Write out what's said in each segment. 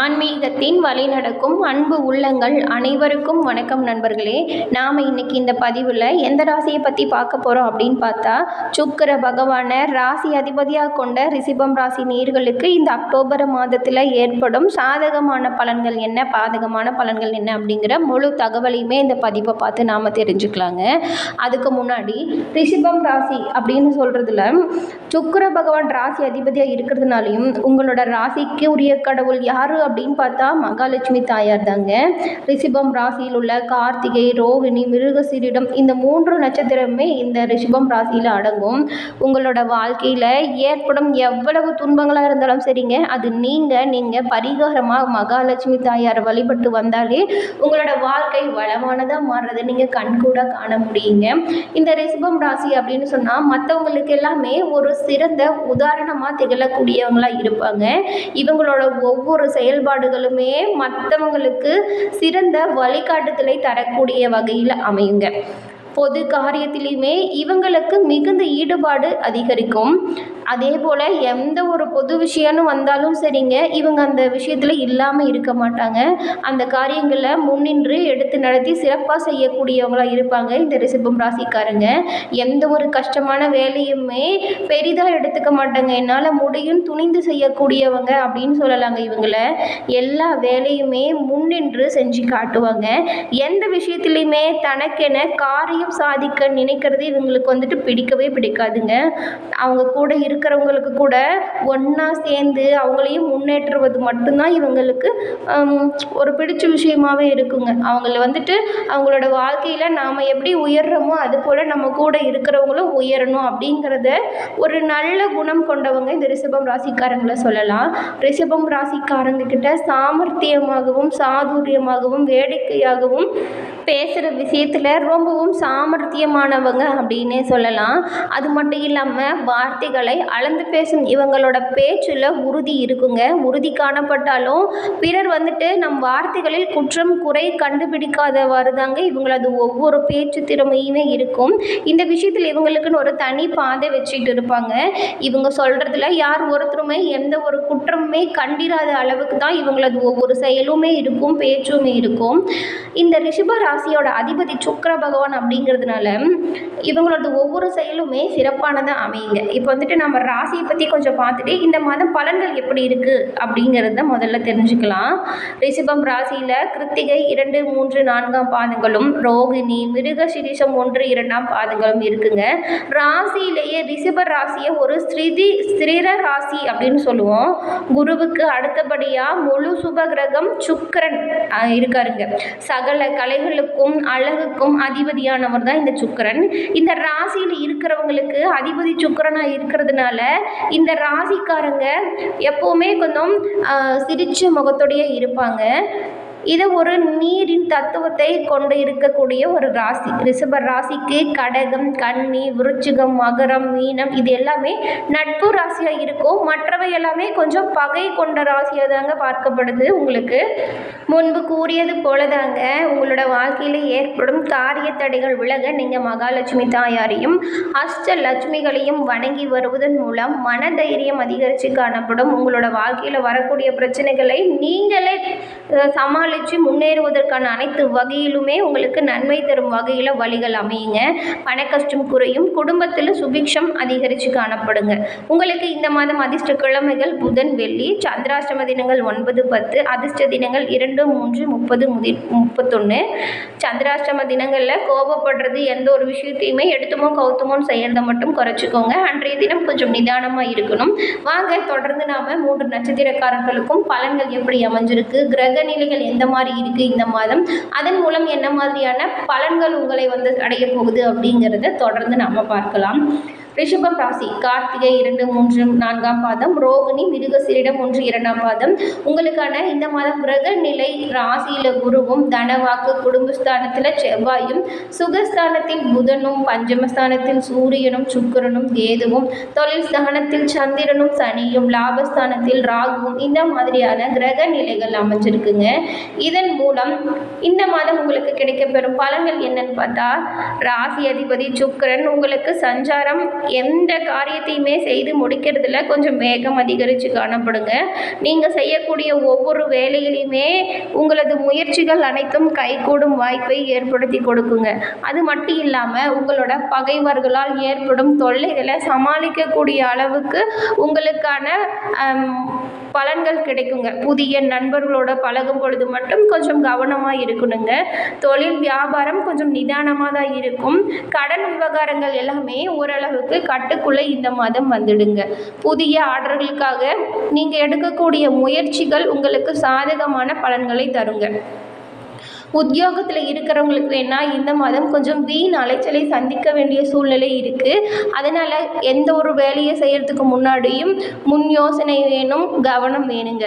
ஆன்மீகத்தின் வழிநடக்கும் அன்பு உள்ளங்கள் அனைவருக்கும் வணக்கம் நண்பர்களே. நாம் இன்னைக்கு இந்த பதிவில் எந்த ராசியை பற்றி பார்க்க போகிறோம் அப்படின்னு பார்த்தா சுக்கிர பகவானை ராசி அதிபதியாக கொண்ட ரிஷிபம் ராசி நேர்களுக்கு இந்த அக்டோபர் மாதத்தில் ஏற்படும் சாதகமான பலன்கள் என்ன பாதகமான பலன்கள் என்ன அப்படிங்கிற முழு தகவலையுமே இந்த பதிவை பார்த்து நாம் தெரிஞ்சுக்கலாங்க. அதுக்கு முன்னாடி ரிஷிபம் ராசி அப்படின்னு சொல்கிறதுல சுக்கிர பகவான் ராசி அதிபதியாக இருக்கிறதுனாலையும் உங்களோட ராசிக்கு உரிய கடவுள் யார் அப்படின்னு பார்த்தா மகாலட்சுமி தாயார் தாங்க. ரிஷிபம் ராசியில் உள்ள கார்த்திகை ரோகிணி மிருகசீரிடம் இந்த மூன்று நட்சத்திரமே இந்த ரிஷிபம் ராசியில் அடங்கும். உங்களோட வாழ்க்கையில் ஏற்படும் எவ்வளவு துன்பங்களாக இருந்தாலும் சரிங்க அது நீங்கள் நீங்கள் பரிகாரமாக மகாலட்சுமி தாயார் வழிபட்டு வந்தாலே உங்களோட வாழ்க்கை வளமானதாக மாறுறதை நீங்கள் கண்கூட காண முடியுங்க. இந்த ரிஷிபம் ராசி அப்படின்னு சொன்னால் மற்றவங்களுக்கு எல்லாமே ஒரு சிறந்த உதாரணமாக திகழக்கூடியவங்களாக இருப்பாங்க. இவங்களோட ஒவ்வொரு செயல்பாடுகளுமே மற்றவங்களுக்கு சிறந்த வழிகாட்டுதலை தரக்கூடிய வகையில் அமையுங்க. பொது காரியத்திலையுமே இவங்களுக்கு மிகுந்த ஈடுபாடு அதிகரிக்கும். அதே போல் எந்த ஒரு பொது விஷயம்னு வந்தாலும் சரிங்க இவங்க அந்த விஷயத்தில் இல்லாமல் இருக்க மாட்டாங்க. அந்த காரியங்களை முன்னின்று எடுத்து நடத்தி சிறப்பாக செய்யக்கூடியவங்களாக இருப்பாங்க இந்த ரிஷபம் ராசிக்காரங்க. எந்த ஒரு கஷ்டமான வேலையுமே பெரிதாக எடுத்துக்க மாட்டாங்க. என்னால் முடியும் துணிந்து செய்யக்கூடியவங்க அப்படின்னு சொல்லலாங்க இவங்களை. எல்லா வேலையுமே முன்னின்று செஞ்சு காட்டுவாங்க. எந்த விஷயத்துலையுமே தனக்கென காரியம் சாதிக்க நினைக்கிறது இவங்களுக்கு வந்துட்டு பிடிக்கவே பிடிக்காதுங்க. அவங்க கூட இருக்கிறவங்களுக்கு கூட ஒன்றா சேர்ந்து அவங்களையும் முன்னேற்றுவது மட்டும்தான் இவங்களுக்கு ஒரு பிடிச்ச விஷயமாகவே இருக்குங்க. அவங்கள வந்துட்டு அவங்களோட வாழ்க்கையில் நாம் எப்படி உயர்றோமோ அது போல் நம்ம கூட இருக்கிறவங்களும் உயரணும் அப்படிங்கிறத ஒரு நல்ல குணம் கொண்டவங்க இந்த ரிஷபம் ராசிக்காரங்களை சொல்லலாம். ரிஷபம் ராசிக்காரங்க கிட்ட சாமர்த்தியமாகவும் சாதுரியமாகவும் வேடிக்கையாகவும் பேசுகிற விஷயத்தில் ரொம்பவும் சாமர்த்தியமானவங்க அப்படின்னே சொல்லலாம். அது மட்டும் இல்லாமல் வார்த்தைகளை அளந்து பேசும் இவங்களோட பேச்சில் உறுதி இருக்குங்க. உறுதி காணப்பட்டாலும் பிறர் வந்துட்டு நம் வார்த்தைகளில் குற்றம் குறை கண்டுபிடிக்காதவாறு தாங்க இவங்களது ஒவ்வொரு பேச்சு திறமையுமே இருக்கும். இந்த விஷயத்தில் இவங்களுக்குன்னு ஒரு தனி பாதை வச்சுட்டு இருப்பாங்க. இவங்க சொல்கிறதுல யார் ஒருத்தருமே எந்த ஒரு குற்றமுமே கண்டிராத அளவுக்கு தான் இவங்களது ஒவ்வொரு செயலுமே இருக்கும் பேச்சுமே இருக்கும். இந்த ரிஷப ராசியோட அதிபதி சுக்கர பகவான் அப்படிங்கிறதுனால இவங்களோட ஒவ்வொரு செயலுமே சிறப்பானதாக அமையுங்க. இப்போ வந்துட்டு நம்ம ராசியை பற்றி கொஞ்சம் பார்த்துட்டு இந்த மாதம் பலன்கள் எப்படி இருக்குது அப்படிங்கிறத முதல்ல தெரிஞ்சுக்கலாம். ரிஷபம் ராசியில் கிருத்திகை இரண்டு மூன்று நான்காம் பாதங்களும் ரோகிணி மிருக சிரீஷம் ஒன்று இரண்டாம் பாதங்களும் இருக்குங்க. ராசியிலேயே ரிஷப ராசியை ஒரு ஸ்ரீதி ஸ்திர ராசி அப்படின்னு சொல்லுவோம். குருவுக்கு அடுத்தபடியாக முழு சுப கிரகம் சுக்கரன் இருக்காருங்க. சகல கலைகளுக்கும் அழகுக்கும் அதிபதியானவர் தான் இந்த சுக்கரன். இந்த ராசியில் இருக்கிறவங்களுக்கு அதிபதி சுக்கரனாக இருக்கிறதுனால இந்த ராசிக்காரங்க எப்போவுமே கொஞ்சம் சிரிச்ச முகத்தோடையே இருப்பாங்க. இது ஒரு நீரின் தத்துவத்தை கொண்டு இருக்கக்கூடிய ஒரு ராசி. ரிஷப ராசிக்கு கடகம் கன்னி விருச்சிகம் மகரம் மீனம் இது எல்லாமே நட்பு ராசியாக இருக்கும். மற்றவை எல்லாமே கொஞ்சம் பகை கொண்ட ராசியாக தாங்க பார்க்கப்படுது உங்களுக்கு. முன்பு கூறியது போல தாங்க உங்களோட வாழ்க்கையில் ஏற்படும் காரிய தடைகள் விலக நீங்கள் மகாலட்சுமி தாயாரையும் அஷ்ட லட்சுமிகளையும் வணங்கி வருவதன் மூலம் மனதைரியம் அதிகரித்து காணப்படும். உங்களோட வாழ்க்கையில் வரக்கூடிய பிரச்சனைகளை நீங்களே சமாளி சமாளித்து முன்னேறுவதற்கான அனைத்து வகையிலுமே உங்களுக்கு நன்மை தரும் வகையில் வழிகள் அமையுங்க. பண கஷ்டம் குறையும். குடும்பத்தில் சுபிக்ஷம் அதிகரித்து காணப்படுங்க. உங்களுக்கு இந்த மாதம் அதிர்ஷ்ட கிழமைகள் புதன் வெள்ளி சந்திராஷ்டம தினங்கள் ஒன்பது பத்து அதிர்ஷ்ட தினங்கள் இரண்டு மூன்று முப்பது முதி முப்பத்தொன்று சந்திராஷ்டம தினங்களில் கோபப்படுறது எந்த ஒரு விஷயத்தையுமே எடுத்துமோ கவுத்துமோன்னு செய்யறதை மட்டும் குறைச்சிக்கோங்க. அன்றைய தினம் கொஞ்சம் நிதானமாக இருக்கணும். வாங்க தொடர்ந்து நாம மூன்று நட்சத்திரக்காரர்களுக்கும் பலன்கள் எப்படி அமைஞ்சிருக்கு? கிரக நிலைகள் எந்த மாதிரி இருக்கு இந்த மாதம். அதன் மூலம் என்ன மாதிரியான பலன்கள் உங்களை வந்து அடைய போகுது அப்படிங்கிறத தொடர்ந்து நம்ம பார்க்கலாம். ரிஷபம் ராசி கார்த்திகை இரண்டு மூன்று நான்காம் பாதம் ரோகிணி மிருகசீரிடம் ஒன்று இரண்டாம் பாதம். உங்களுக்கான இந்த மாதம் கிரக நிலை ராசியில குருவும் தனவாக்கு குடும்பஸ்தானத்தில் செவ்வாயும் சுகஸ்தானத்தில் புதனும் பஞ்சமஸ்தானத்தில் சூரியனும் சுக்கரனும் கேதுவும் தொழில் ஸ்தானத்தில் சந்திரனும் சனியும் லாபஸ்தானத்தில் ராகுவும் இந்த மாதிரியான கிரக நிலைகள் அமைஞ்சிருக்குங்க. இதன் மூலம் இந்த மாதம் உங்களுக்கு கிடைக்கப்பெறும் பலன்கள் என்னன்னு பார்த்தா ராசி அதிபதி சுக்கரன் உங்களுக்கு சஞ்சாரம் எந்த காரியத்தையுமே செய்து முடிக்கிறதுல கொஞ்சம் வேகம் அதிகரித்து காணப்படுங்க. நீங்கள் செய்யக்கூடிய ஒவ்வொரு வேலையிலையுமே உங்களது முயற்சிகள் அனைத்தும் கைகூடும் வாய்ப்பை ஏற்படுத்தி கொடுக்குங்க. அது மட்டும் இல்லாமல் உங்களோட பகைவர்களால் ஏற்படும் தொல்லைகளை சமாளிக்கக்கூடிய அளவுக்கு உங்களுக்கான பலன்கள் கிடைக்குங்க. புதிய நண்பர்களோட பழகும் பொழுது மட்டும் கொஞ்சம் கவனமாக இருக்கணுங்க. தொழில் வியாபாரம் கொஞ்சம் நிதானமாக தான் இருக்கும். கடன் விவகாரங்கள் எல்லாமே ஓரளவுக்கு கட்டுக்குள்ளே இந்த மாதம் வந்துடுங்க. புதிய ஆர்டர்களுக்காக நீங்கள் எடுக்கக்கூடிய முயற்சிகள் உங்களுக்கு சாதகமான பலன்களை தருங்க. உத்தியோகத்தில் இருக்கிறவங்களுக்கு வேணால் இந்த மாதம் கொஞ்சம் வீண் அலைச்சலை சந்திக்க வேண்டிய சூழ்நிலை இருக்குது அதனால் எந்த ஒரு வேலையை செய்கிறதுக்கு முன்னாடியும் முன் யோசனை வேணும் கவனம் வேணுங்க.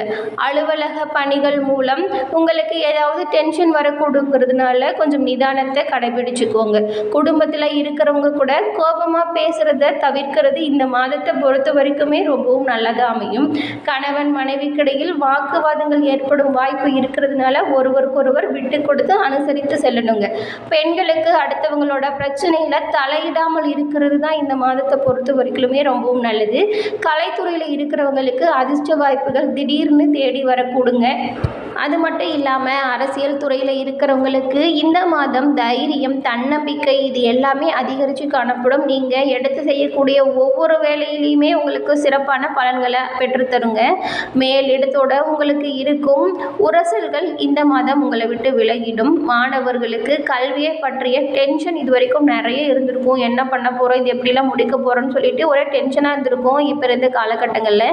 அலுவலக பணிகள் மூலம் உங்களுக்கு ஏதாவது டென்ஷன் வரக்கூடுங்கிறதுனால கொஞ்சம் நிதானத்தை கடைபிடிச்சுக்கோங்க. குடும்பத்தில் இருக்கிறவங்க கூட கோபமாக பேசுகிறத தவிர்க்கிறது இந்த மாதத்தை பொறுத்த வரைக்குமே ரொம்பவும் நல்லதாக அமையும். கணவன் மனைவிக்கிடையில் வாக்குவாதங்கள் ஏற்படும் வாய்ப்பு இருக்கிறதுனால ஒருவருக்கொருவர் விட்டு கொடுத்து அனுசரித்து செல்லணுங்க. பெண்களுக்கு அடுத்தவங்களோட பிரச்சனையில் தலையிடாமல் இருக்கிறது தான் இந்த மாதத்தை பொறுத்த வரைக்குமே ரொம்பவும் நல்லது. கலைத்துறையில் இருக்கிறவங்களுக்கு அதிர்ஷ்ட வாய்ப்புகள் திடீர்னு தேடி வரக்கூடுங்க. அது மட்டும் இல்லாமல் அரசியல் துறையில் இருக்கிறவங்களுக்கு இந்த மாதம் தைரியம் தன்னம்பிக்கை இது எல்லாமே அதிகரித்து காணப்படும். நீங்கள் எடுத்து செய்யக்கூடிய ஒவ்வொரு வேலையிலையுமே உங்களுக்கு சிறப்பான பலன்களை பெற்றுத்தருங்க மேலிடத்தோட உங்களுக்கு இருக்கும் உரசல்கள் இந்த மாதம் உங்களை விட்டு விலகிடும். மாணவர்களுக்கு கல்வியை பற்றிய டென்ஷன் இது வரைக்கும் நிறைய இருந்திருக்கும். என்ன பண்ண போகிறோம் இது எப்படிலாம் முடிக்க போகிறோம்னு சொல்லிட்டு ஒரே டென்ஷனாக இருந்திருக்கும் இப்போ இருந்த காலகட்டங்களில்.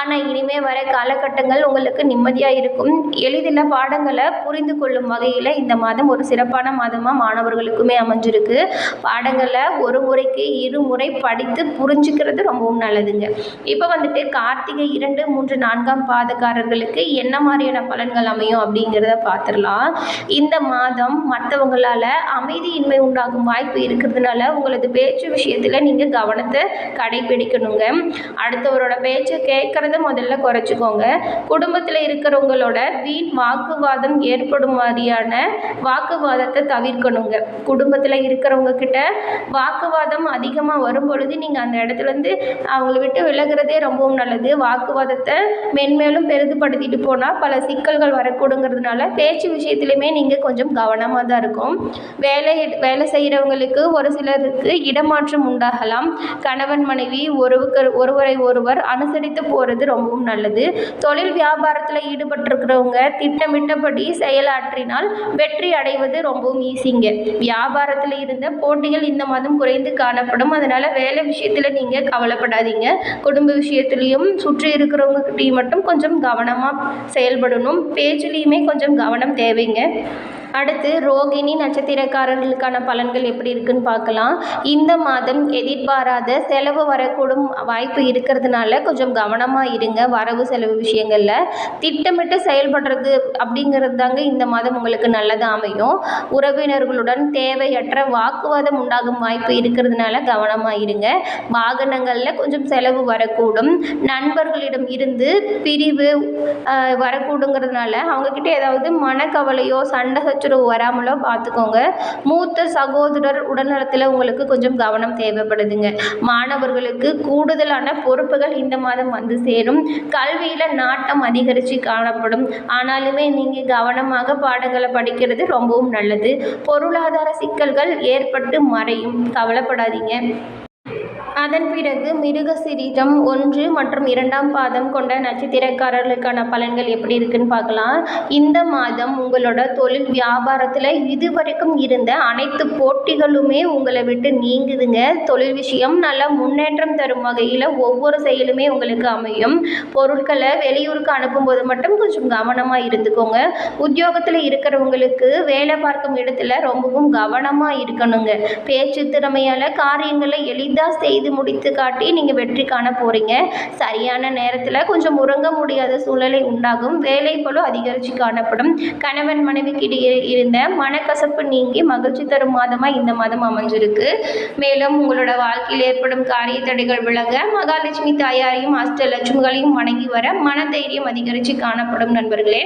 ஆனால் இனிமேல் வர காலகட்டங்கள் உங்களுக்கு நிம்மதியாக இருக்கும். எளிதில் பாடங்களை புரிந்து கொள்ளும் வகையில் இந்த மாதம் ஒரு சிறப்பான மாதமாக மாணவர்களுக்குமே அமைஞ்சிருக்கு. பாடங்களை ஒரு முறைக்கு இரு முறை படித்து புரிஞ்சுக்கிறது ரொம்பவும் நல்லதுங்க. இப்போ வந்துட்டு கார்த்திகை இரண்டு மூன்று நான்காம் பாதக்காரர்களுக்கு என்ன மாதிரியான பலன்கள் அமையும் அப்படிங்கிறத பார்த்துடலாம் இந்த மாதம் மற்றவங்களால் அமைதியின்மை உண்டாகும் வாய்ப்பு இருக்கிறதுனால உங்களது பேச்சு விஷயத்தில் நீங்கள் கவனத்தை கடைபிடிக்கணுங்க. அடுத்தவரோட பேச்சை கேட்குறத முதல்ல குறைச்சிக்கோங்க. குடும்பத்தில் இருக்கிறவங்களோட வீ வீண் வாக்குவாதம் ஏற்படும் மாதிரியான வாக்குவாதத்தை தவிர்க்கணுங்க. குடும்பத்தில் இருக்கிறவங்க கிட்ட வாக்குவாதம் அதிகமாக வரும் பொழுது நீங்கள் அந்த இடத்துலேருந்து அவங்கள விட்டு விலகுறதே ரொம்பவும் நல்லது. வாக்குவாதத்தை மென்மேலும் பெரிதுபடுத்திட்டு போனால் பல சிக்கல்கள் வரக்கூடுங்கிறதுனால பேச்சு விஷயத்துலையுமே நீங்கள் கொஞ்சம் கவனமாக தான் இருக்கும். வேலை வேலை செய்கிறவங்களுக்கு ஒரு சிலருக்கு இடமாற்றம் உண்டாகலாம். கணவன் மனைவி ஒருவருக்கு ஒருவரை ஒருவர் அனுசரித்து போகிறது ரொம்பவும் நல்லது. தொழில் வியாபாரத்தில் ஈடுபட்டிருக்கிறவங்க திட்டமிட்டபடி செயலாற்றினால் வெற்றி அடைவது ரொம்பவும் ஈஸிங்க. வியாபாரத்தில் இருந்த போட்டிகள் இந்த மாதம் குறைந்து காணப்படும். அதனால் வேலை விஷயத்தில் நீங்கள் கவலைப்படாதீங்க. குடும்ப விஷயத்துலேயும் சுற்றி இருக்கிறவங்ககிட்டையும் மட்டும் கொஞ்சம் கவனமாக செயல்படணும். பேச்சுலேயுமே கொஞ்சம் கவனம் தேவைங்க. அடுத்து ரோகிணி நட்சத்திரக்காரர்களுக்கான பலன்கள் எப்படி இருக்குன்னு பார்க்கலாம். இந்த மாதம் எதிர்பாராத செலவு வரக்கூடும் வாய்ப்பு இருக்கிறதுனால கொஞ்சம் கவனமாக இருங்க. வரவு செலவு விஷயங்களில் திட்டமிட்டு செயல்படுறது அப்படிங்கிறது தாங்க இந்த மாதம் உங்களுக்கு நல்லதாக அமையும். உறவினர்களுடன் தேவையற்ற வாக்குவாதம் உண்டாகும் வாய்ப்பு இருக்கிறதுனால கவனமாக இருங்க. வாகனங்களில் கொஞ்சம் செலவு வரக்கூடும். நண்பர்களிடம் இருந்து பிரிவு வரக்கூடுங்கிறதுனால அவங்கக்கிட்ட ஏதாவது மனக்கவலையோ சண்டை சச்சரவு வராமலோ பார்த்துக்கோங்க. மூத்த சகோதரர் உடல்நலத்தில் உங்களுக்கு கொஞ்சம் கவனம் தேவைப்படுதுங்க. மாணவர்களுக்கு கூடுதலான பொறுப்புகள் இந்த மாதம் வந்து சேரும். கல்வியில் நாட்டம் அதிகரித்து காணப்படும். ஆனாலுமே நீங்கள் கவனமாக பாடங்களை படிக்கிறது ரொம்பவும் நல்லது. பொருளாதார சிக்கல்கள் ஏற்பட்டு மறையும். கவலைப்படாதீங்க. அதன் பிறகு மிருகசிரிடம் ஒன்று மற்றும் இரண்டாம் பாதம் கொண்ட நட்சத்திரக்காரர்களுக்கான பலன்கள் எப்படி இருக்குன்னு பார்க்கலாம். இந்த மாதம் உங்களோட தொழில் வியாபாரத்தில் இதுவரைக்கும் இருந்த அனைத்து போட்டிகளுமே உங்களை விட்டு நீங்குதுங்க. தொழில் விஷயம் நல்ல முன்னேற்றம் தரும் வகையில் ஒவ்வொரு செயலுமே உங்களுக்கு அமையும். பொருட்களை வெளியூருக்கு அனுப்பும்போது மட்டும் கொஞ்சம் கவனமாக இருந்துக்கோங்க. உத்தியோகத்தில் இருக்கிறவங்களுக்கு வேலை பார்க்கும் இடத்துல ரொம்பவும் கவனமாக இருக்கணுங்க. பேச்சு திறமையால் காரியங்களை எளிதாக செய்து முடித்து காட்டி நீங்கள் வெற்றி காண போகிறீங்க சரியான நேரத்தில் கொஞ்சம் உறங்க முடியாத சூழ்நிலை உண்டாகும். வேலை அதிகரித்து காணப்படும். கணவன் மனைவிக்கு இடையே இருந்த மனக்கசப்பு நீங்கி மகிழ்ச்சி தரும் மாதமாக இந்த மாதம் அமைஞ்சிருக்கு. மேலும் உங்களோட வாழ்க்கையில் ஏற்படும் காரிய தடைகள் விலக மகாலட்சுமி தாயாரையும் அஷ்டலட்சுமிகளையும் வணங்கி வர மனதைரியம் அதிகரித்து காணப்படும் நண்பர்களே.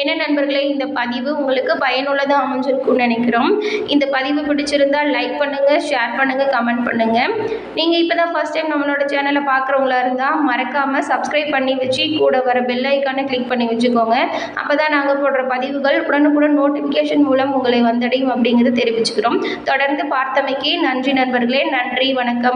என்ன நண்பர்களே இந்த பதிவு உங்களுக்கு பயனுள்ளதாக அமைஞ்சிருக்கும்னு நினைக்கிறோம். இந்த பதிவு பிடிச்சிருந்தால் லைக் பண்ணுங்கள் ஷேர் பண்ணுங்கள் கமெண்ட் பண்ணுங்கள் நீங்கள் நீங்கள் இப்போ தான் ஃபர்ஸ்ட் டைம் நம்மளோட சேனலை பார்க்குறவங்களா இருந்தால் மறக்காமல் சப்ஸ்கிரைப் பண்ணி வச்சு கூட வர பெல் ஐக்கானை கிளிக் பண்ணி வச்சுக்கோங்க. அப்போ தான் நாங்கள் போடுற பதிவுகள் உடனுக்குடன் நோட்டிஃபிகேஷன் மூலம் உங்களை வந்தடையும் அப்படிங்கிறது தெரிவிச்சுக்கிறோம். தொடர்ந்து பார்த்தமைக்கு நன்றி நண்பர்களே நன்றி வணக்கம்.